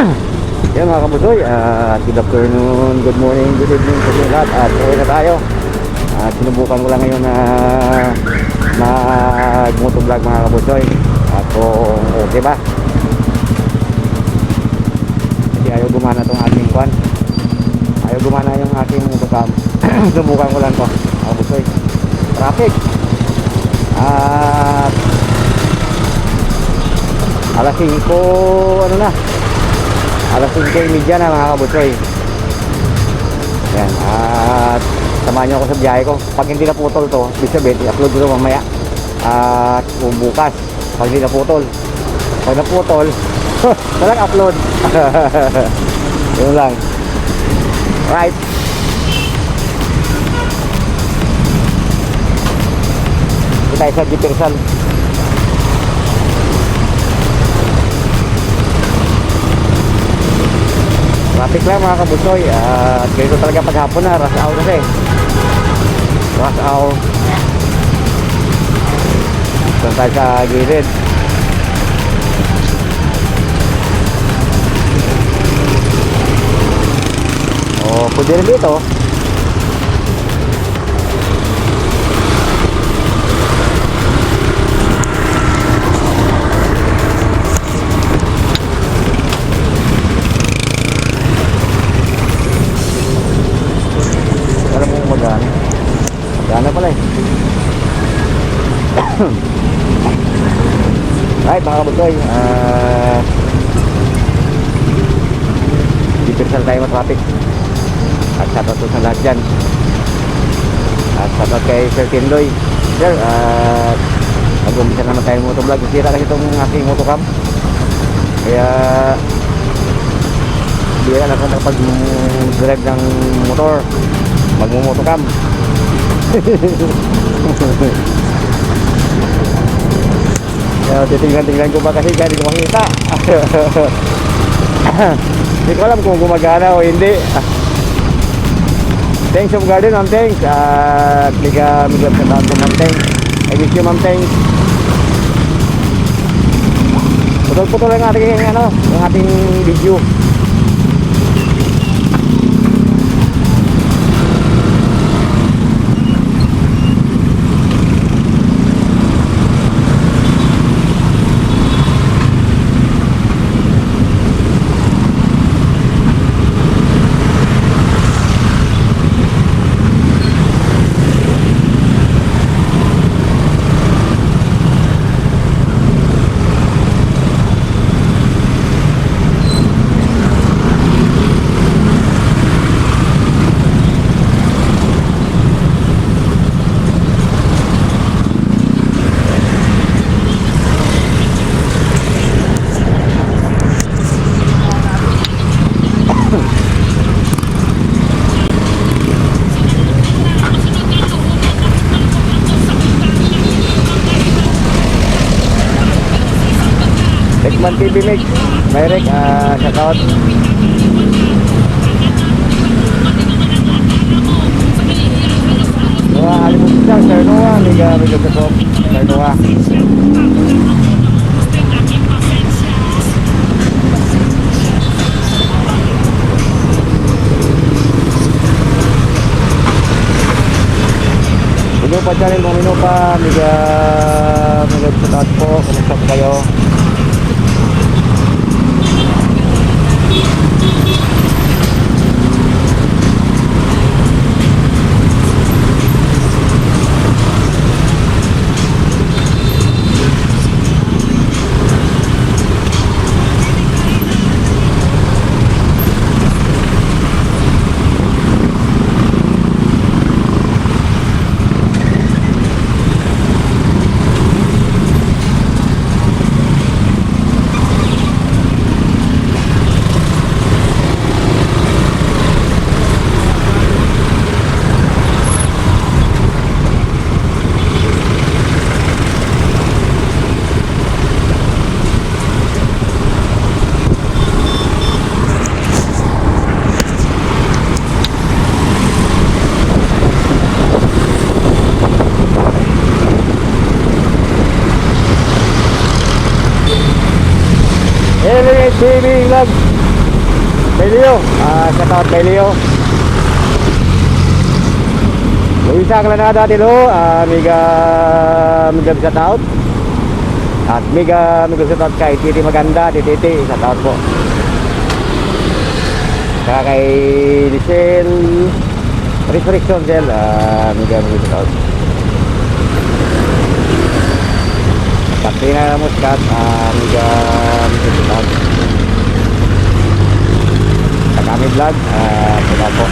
Yan mga kabusoy, at good afternoon, good morning, good evening sa lahat at uwi na tayo. At sinubukan ko lang ngayon na mag motovlog mga kabusoy. At kung okay ba? Kasi ayaw gumana tong ating kwan. Ayaw gumana yung aking motocam. Subukan ko lang to mga kabusoy. Traffic. At alas 5 ano na alas 5.30 na mga kabutsoy yan at samahan nyo ako sa biyahe ko. Pag hindi naputol to ibig i-upload ko mamaya. At kung bukas pag hindi naputol. Pag naputol walang upload. Yun lang. Right. Tayo sa Jefferson Traffic lang mga kabusoy. At ganito talaga paghapon na Rush hour kasi. Rush hour. Doon tayo sa gilid? Oh, pwede rin dito traffic. At shoutout po sa lahat dyan. At shoutout kay Sir Tindoy. Sir, at mag-umpisa naman tayo motovlog. Sira kasi itong aking motocam. Kaya hindi na ako nakapag-drive ng motor magmumotocam Kaya titingnan-tingnan ko ba kasi hindi ko makita Hindi ko alam kung gumagana o hindi. Thanks of Garden, Ma'am Thanks. At liga migab sa taon ko, Ma'am Thanks. I wish you, Ma'am Thanks. Putol-putol lang ating ano, yung ating video Tekman TV Mix Direct, uh, shout out. Noah, alimut siya, Sir Noah Liga, sa po. Sir Noah. Mino pa channel mo, Mino pa Liga, Liga shout out po. Kumusta po kayo Elevate TV Vlog kay Leo. Ah, Leo. Luisa Granada Tilo, ah, mega mega shout out. At mega mega shout out kay Titi Maganda, Titi shout out po. Saka kay Michelle Resurrection Cell, ah, mega mega shout out. Katrina Muscat, ah, mega mega shout out. Kami vlog, ah, sila po.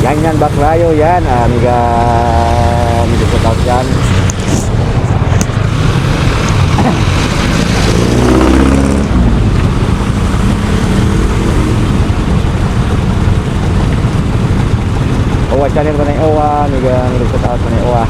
Yan yan, baklayo yan. Ah, miga, miga shout out yan. Owa channel ko na yung Owa, miga, miga shout out ko na yung Owa.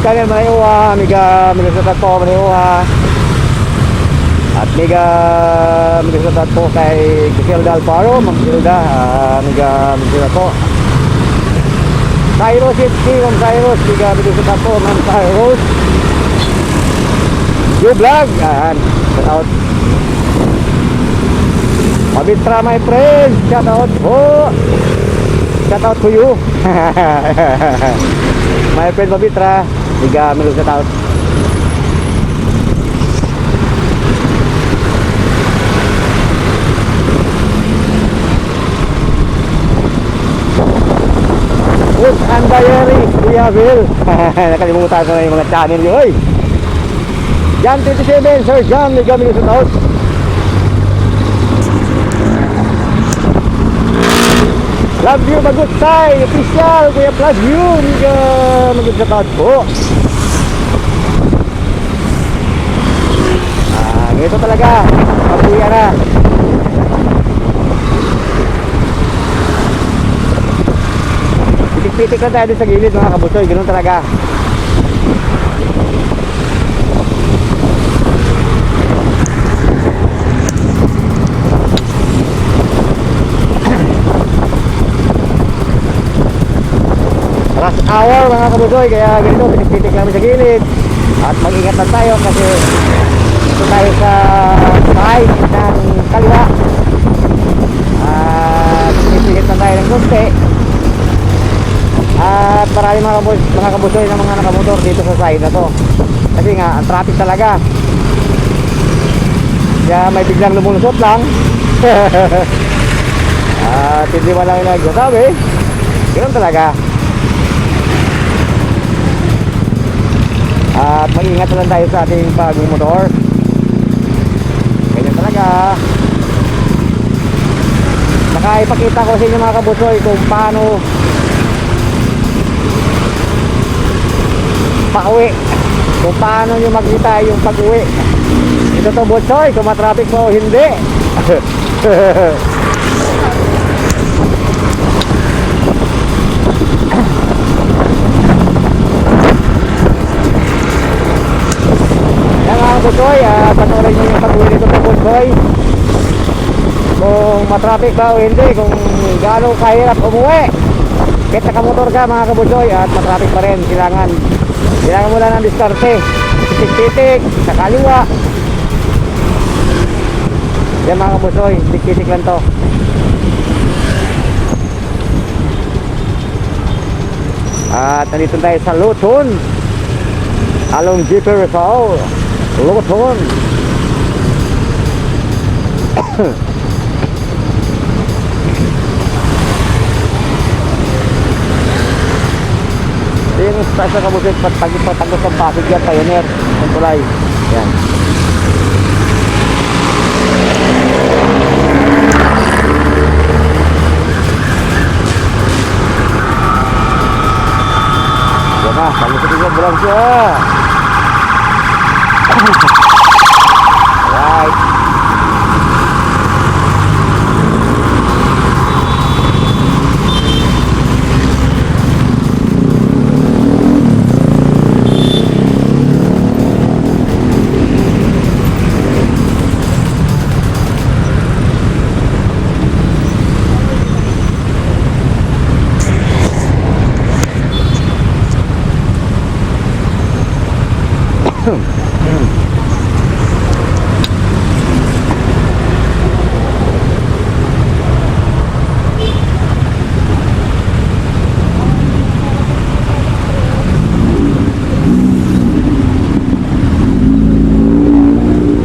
Yung uwa, miga man yung uwa. At miga sa tato kay Giselda Alfaro, Ma'am Giselda, ah, miga sa tato. Cyrus FC, Ma'am Cyrus, miga sa tato, Ma'am Cyrus. You vlog, ayan, shout out. Pabitra my friend, shout out po. Shout out to you. My friend Babitra, higa meron sa tao. Food and Diary, Kuya Bill. Nakalimutan ko na yung mga channel yun. Jan 27, Sir Jan, higa meron sa tao. Love you, Magut Sai, official, Kuya Love you, mga Magut sa taon po. Ah, ganito talaga, mabuya na. Pitik-pitik lang tayo sa gilid mga kabusoy, ganun talaga. rush hour mga kabusoy. Kaya ganito pinipitik namin sa gilid. At mag-ingat lang tayo kasi dito tayo sa side ng kaliwa. At pinipilit lang tayo ng konti. At marami mga, kabus mga kabusoy ng mga nakamotor dito sa side na to. Kasi nga ang traffic talaga. Kaya may biglang lumulusot lang. At hindi mo lang nagsasabi. Ganun talaga At mag-ingat lang tayo sa ating pagmumotor. Ganyan talaga. Saka ipakita ko sa inyo mga kabusoy kung paano pauwi. Kung paano nyo makita yung pag-uwi. Ito to busoy, kung matraffic mo o hindi. Kabusoy, uh, panoorin nyo yung pag-uwi nito sa busoy. Kung matraffic ba o hindi, kung gaano kahirap umuwi. Kahit nakamotor ka mga kabusoy at matraffic pa rin, kailangan kailangan mo lang ng diskarte. Titik-titik, sa kaliwa. Yan mga kabusoy, titik-titik lang to. At nandito tayo sa Luton. Along GP Rizal. Luton. Ito yung sa kabusit patagos patagos ang Pasig yan, Pioneer, ang tulay. Yan. Yan na, kalusin yung bulang siya. Right.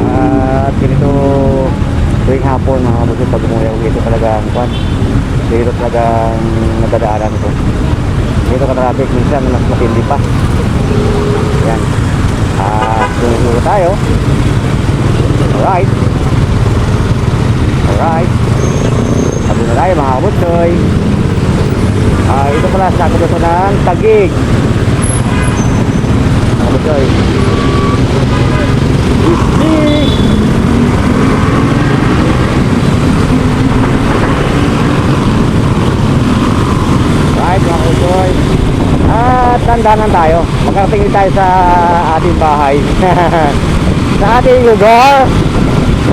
At ganito tuwing hapon mga kabusog pag umuyaw dito talagang kwan. Dito talagang nadadaanan ito. Dito ka traffic minsan mas matindi pa. Yan. At sumusuro tayo. Alright. Alright. Sabi na tayo mga kabutsoy. Ah, ito pala sa kabutso ng Tagig. Mga kabutsoy. Isig! Right, mga kusoy. At tandaanan tayo. Magkarating din tayo sa ating bahay. sa ating lugar.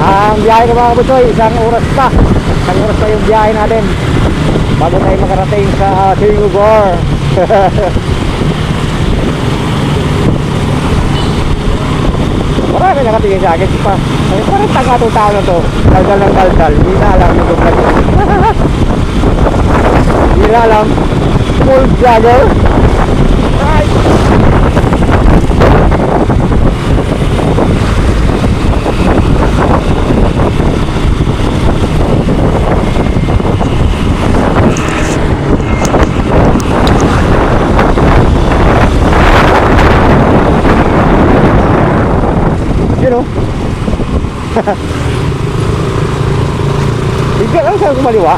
Ang biyahe ko mga kusoy, isang oras pa. Isang oras pa yung biyahe natin. Bago tayo makarating sa ating lugar. Marami nakatingin sa akin pa. Ay, parang tanga itong tao na to. Daldal ng daldal. Hindi na alam yung lugar. Hindi na alam. Full vlogger. Right. You know? Bigla lang siya kumaliwa.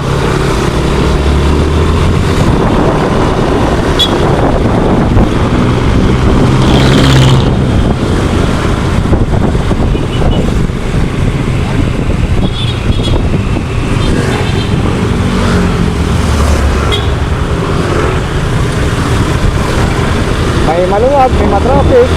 May maluwag, may matraffic.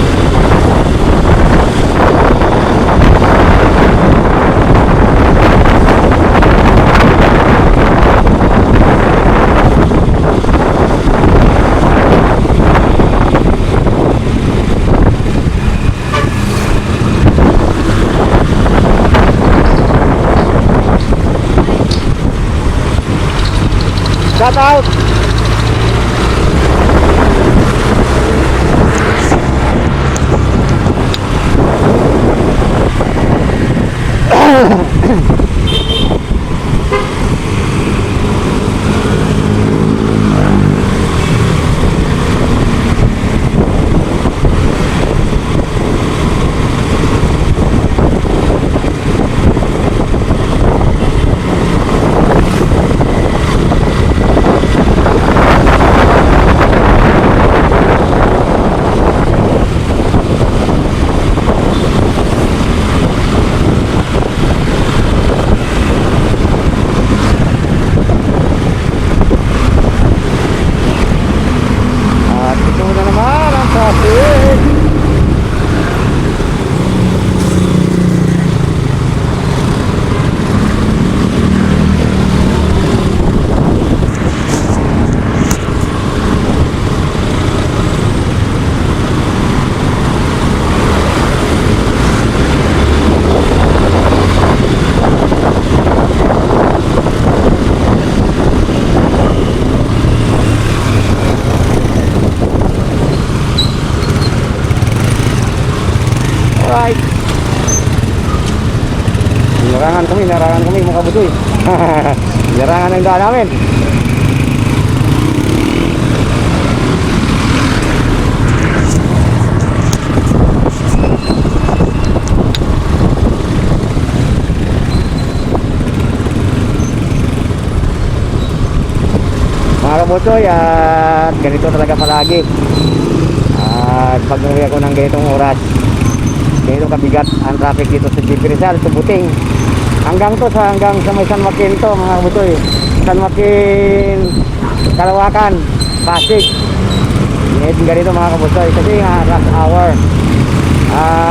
Shout out! At ito na naman ang traffic. Alright. Narangan kami, narangan kami mga budoy. narangan ang daan namin. Mga kabutoy, at ganito talaga palagi. At pag nuri ako ng ganitong oras, ganito kabigat ang traffic dito sa GP Rizal, Subuting. Hanggang to sa hanggang sa may San Joaquin to mga kabutoy. San Joaquin, Kalawakan, Pasig. Ganito ganito mga kabutoy kasi nga rush hour. Ah,